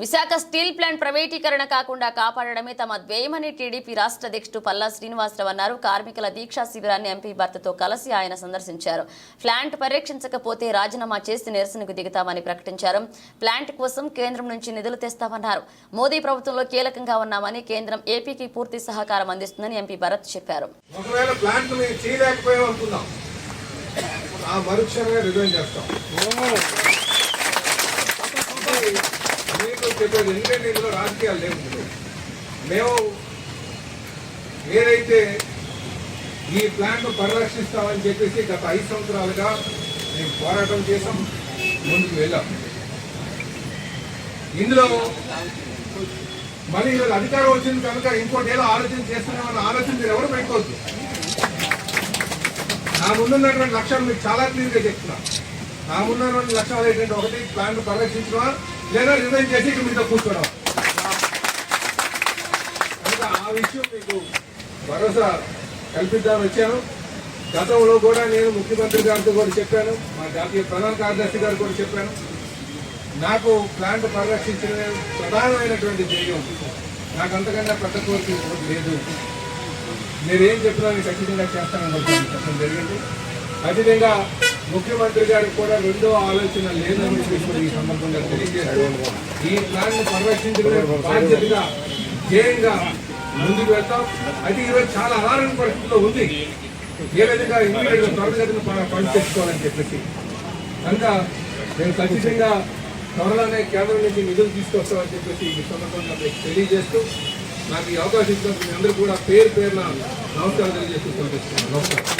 Visakha steel plant ప్రైవేటీకరణ కాకుండా కాపాడడమే తమ ధ్యేయమని టీడీపీ రాష్ట్ర అధ్యక్షుడు పల్లా శ్రీనివాసరావు అన్నారు. కార్మికుల దీక్షా శిబిరాన్ని ఎంపీ భర్తతో కలిసి ఆయన సందర్శించారు. ప్లాంట్ పరిరక్షించకపోతే రాజీనామా చేసి నిరసనకు దిగుతామని ప్రకటించారు. ప్లాంట్ కోసం కేంద్రం నుంచి నిధులు తెస్తామన్నారు. మోదీ ప్రభుత్వంలో కీలకంగా ఉన్నామని కేంద్రం ఏపీకి పూర్తి సహకారం అందిస్తుందని ఎంపీ భరత్ చెప్పారు. ఆ మరుక్షణమే రిజైన్ చేస్తాం ఇది మీకు చెప్పేది ఎందుకంటే ఇందులో రాజకీయాలు లేవు. మేము ఏదైతే ఈ ప్లాంట్ను పరిరక్షిస్తామని చెప్పేసి గత ఐదు సంవత్సరాలుగా మేము పోరాటం చేసాం ముందుకు వెళ్ళాం. ఇందులో మళ్ళీ ఈరోజు అధికారం వచ్చింది కనుక ఇంకోటి ఏదో ఆలోచన చేస్తున్నామన్న ఆలోచన మీరు ఎవరు పెట్టుకోవద్దు. నా ముందున్నటువంటి లక్ష్యాలు మీకు చాలా క్లియర్గా చెప్తున్నా. నా ముందున్నటువంటి లక్ష్యాలు ఏంటంటే ఒకటి ప్లాంట్ పరిరక్షించడం లేదా రిజైన్ చేసి ఇక్కడ మీతో కూర్చోవడం కనుక ఆ విషయం మీకు భరోసా కల్పిద్దామని వచ్చాను. గతంలో కూడా నేను ముఖ్యమంత్రి గారితో కూడా చెప్పాను మా జాతీయ ప్రధాన కార్యదర్శి గారు కూడా చెప్పాను. నాకు ప్లాంట్ పరిరక్షించిన ప్రధానమైనటువంటి ధ్యేయం. నాకు అంతకన్నా పెద్ద కోరిక లేదు. మీరేం చెప్పినా నేను ఖచ్చితంగా చేస్తానని చెప్పాను. చెప్పడం జరిగింది. ఖచ్చితంగా ముఖ్యమంత్రి గారికి కూడా రెండో ఆలోచన లేదని చెప్పేసి కూడా ఈ సందర్భంగా తెలియజేస్తూ ఈ ప్లాన్ను పరిరక్షించడమే బాధ్యతగా ధ్యేయంగా ముందుకు వెళ్తాం. అయితే ఈరోజు చాలా అనారోగ్య పరిస్థితిలో ఉంది. ఏ విధంగా ఇమీడియట్ త్వరగతిని త్వరగతిన పని తెచ్చుకోవాలని చెప్పేసి. కనుక నేను ఖచ్చితంగా త్వరలోనే కేంద్రం నుంచి నిధులు తీసుకొస్తామని చెప్పేసి ఈ సందర్భంగా మీకు తెలియజేస్తూ నాకు ఈ అవకాశం ఇచ్చినందుకు మీ అందరూ కూడా పేరు పేరున నమస్కారం తెలియజేస్తూ నమస్కారం.